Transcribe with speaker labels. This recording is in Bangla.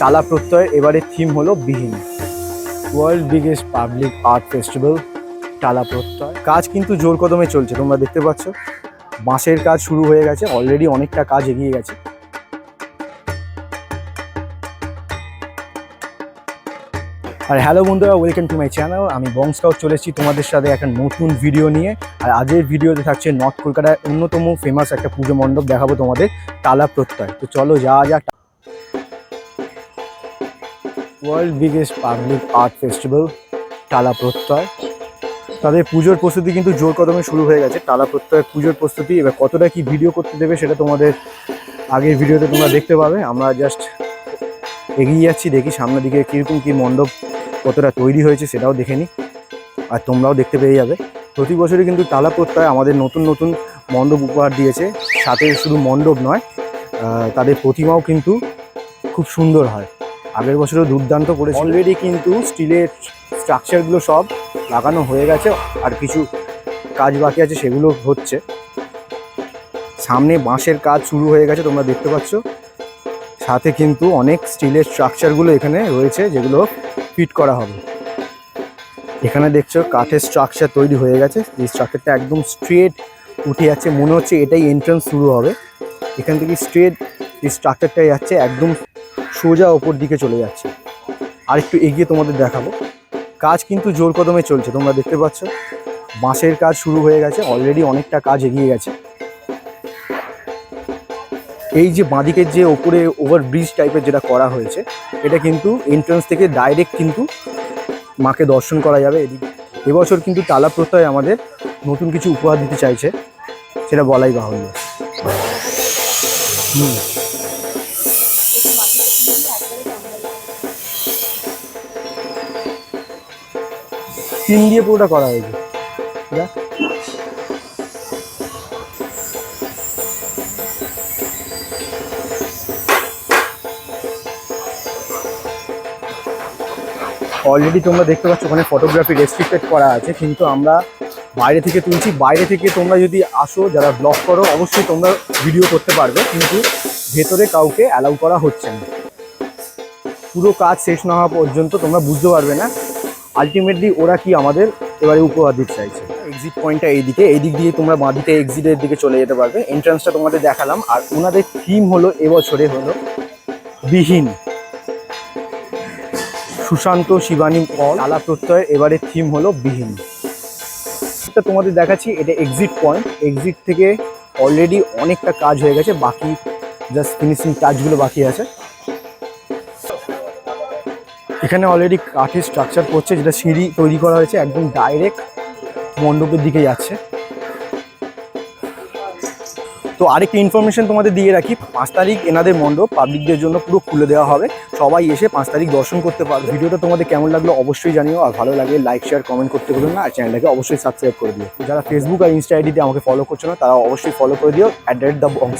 Speaker 1: তালা প্রত্যয় এবারের থিম হলো বিহীন। World biggest public art festival Tala Prattoy. কাজ কিন্তু জোর কদমে চলছে, তোমরা দেখতে পাচ্ছ। বাঁশের কাজ শুরু হয়ে গেছে অলরেডি অনেকটা কাজ এগিয়ে গেছে। আর হ্যালো বন্ধুরা ওয়েলকাম টু মাই চ্যানেল আমি বং স্কাউট চলে এসেছি তোমাদের সাথে একটা নতুন ভিডিও নিয়ে। আর আজকের ভিডিওতে থাকছে নর্থ কলকাতার অন্যতম ফেমাস একটা পুজো মণ্ডপ, দেখাবো তোমাদের টালা প্রত্যয়। তো চলো যা যাক। World biggest public art festival Tala Prattoy তাদের পুজোর প্রস্তুতি কিন্তু জোর কদমে শুরু হয়ে গেছে। টালা প্রত্যয় পুজোর প্রস্তুতি, এবার কতটা কি ভিডিও করতে দেবে সেটা তোমাদের আগের ভিডিওতে তোমরা দেখতে পাবে। আমরা জাস্ট এগিয়ে যাচ্ছি, দেখি সামনের দিকে কীরকম কী মণ্ডপ কতটা তৈরি হয়েছে সেটাও দেখে নিই। আর তোমরাও দেখতে পেয়ে যাবে। প্রতি বছরই কিন্তু টালা প্রত্যয় আমাদের নতুন নতুন মণ্ডপ উপহার দিয়েছে। সাথে শুধু মণ্ডপ নয় তাদের প্রতিমাও কিন্তু খুব সুন্দর হয়। আগের বছরও দুর্দান্ত করেছে অলরেডি কিন্তু স্টিলের স্ট্রাকচারগুলো সব লাগানো হয়ে গেছে, আর কিছু কাজ বাকি আছে সেগুলো হচ্ছে। সামনে বাঁশের কাজ শুরু হয়ে গেছে, তোমরা দেখতে পাচ্ছ। সাথে কিন্তু অনেক স্টিলের স্ট্রাকচারগুলো এখানে রয়েছে, যেগুলো ফিট করা হবে। এখানে দেখছ কাঠের স্ট্রাকচার তৈরি হয়ে গেছে, এই স্ট্রাকচারটা একদম স্ট্রেট উঠে যাচ্ছে, মনে হচ্ছে এটাই এন্ট্রান্স শুরু হবে। এখান থেকে স্ট্রেট এই স্ট্রাকচারটা যাচ্ছে, একদম সোজা ওপর দিকে চলে যাচ্ছে। আর একটু এগিয়ে তোমাদের দেখাবো। কাজ কিন্তু জোর কদমে চলছে, তোমরা দেখতে পাচ্ছ। বাঁশের কাজ শুরু হয়ে গেছে অলরেডি অনেকটা কাজ এগিয়ে গেছে। এই যে বাঁদিকের যে ওপরে ওভার ব্রিজ টাইপের যেটা করা হয়েছে, এটা কিন্তু এন্ট্রান্স থেকে ডাইরেক্ট কিন্তু মাকে দর্শন করা যাবে এদিকে। এবছর কিন্তু তালা প্রত্যয় আমাদের নতুন কিছু উপহার দিতে চাইছে, সেটা বলাই বাহুল্য। হুম। তিন দিয়ে পুরোটা করা হয়েছে। অলরেডি তোমরা দেখতে পাচ্ছ ওখানে ফটোগ্রাফি রেস্ট্রিক্টেড করা আছে, কিন্তু আমরা বাইরে থেকে তুলছি। বাইরে থেকে তোমরা যদি আসো, যারা ব্লগ করো, অবশ্যই তোমরা ভিডিও করতে পারবে, কিন্তু ভেতরে কাউকে অ্যালাউ করা হচ্ছে না। পুরো কাজ শেষ না হওয়া পর্যন্ত তোমরা বুঝতে পারবে না আলটিমেটলি ওরা কি আমাদের এবারে উপহার দিতে চাইছে? এক্সিট পয়েন্টটা এইদিকে এই দিক দিয়ে তোমরা বাঁদিকে এক্সিটের দিকে চলে যেতে পারবে। এন্ট্রান্সটা তোমাদের দেখালাম। আর ওনাদের থিম হলো এবছরে হলো বিহীন। সুশান্ত, শিবানী, পল, আলা প্রত্যয়, এবারে থিম হলো বিহীন। এটা তোমাদের দেখাচ্ছি, এটা এক্সিট পয়েন্ট এক্সিট থেকে অলরেডি অনেকটা কাজ হয়ে গেছে, বাকি জাস্ট ফিনিশিং টাচগুলো বাকি আছে। এখানে অলরেডি কাঠের স্ট্রাকচার করছে, যেটা সিঁড়ি তৈরি করা হয়েছে, একদম ডাইরেক্ট মণ্ডপের দিকে যাচ্ছে। তো আরেকটা ইনফরমেশন তোমাদের দিয়ে রাখি, পাঁচ তারিখ এনাদের মণ্ডপ পাবলিকদের জন্য পুরো খুলে দেওয়া হবে। সবাই এসে পাঁচ তারিখ দর্শন করতে পারবে। ভিডিওটা তোমাদের কেমন লাগল অবশ্যই জানিও, আর ভালো লাগে লাইক শেয়ার কমেন্ট করতে ভুলুন না, আর চ্যানেলটাকে অবশ্যই সাবস্ক্রাইব করে দিও। যারা ফেসবুক আর ইনস্টা আইডিতে আমাকে ফলো করছ না, তারা অবশ্যই ফলো করে দিও অ্যাট দ্য বং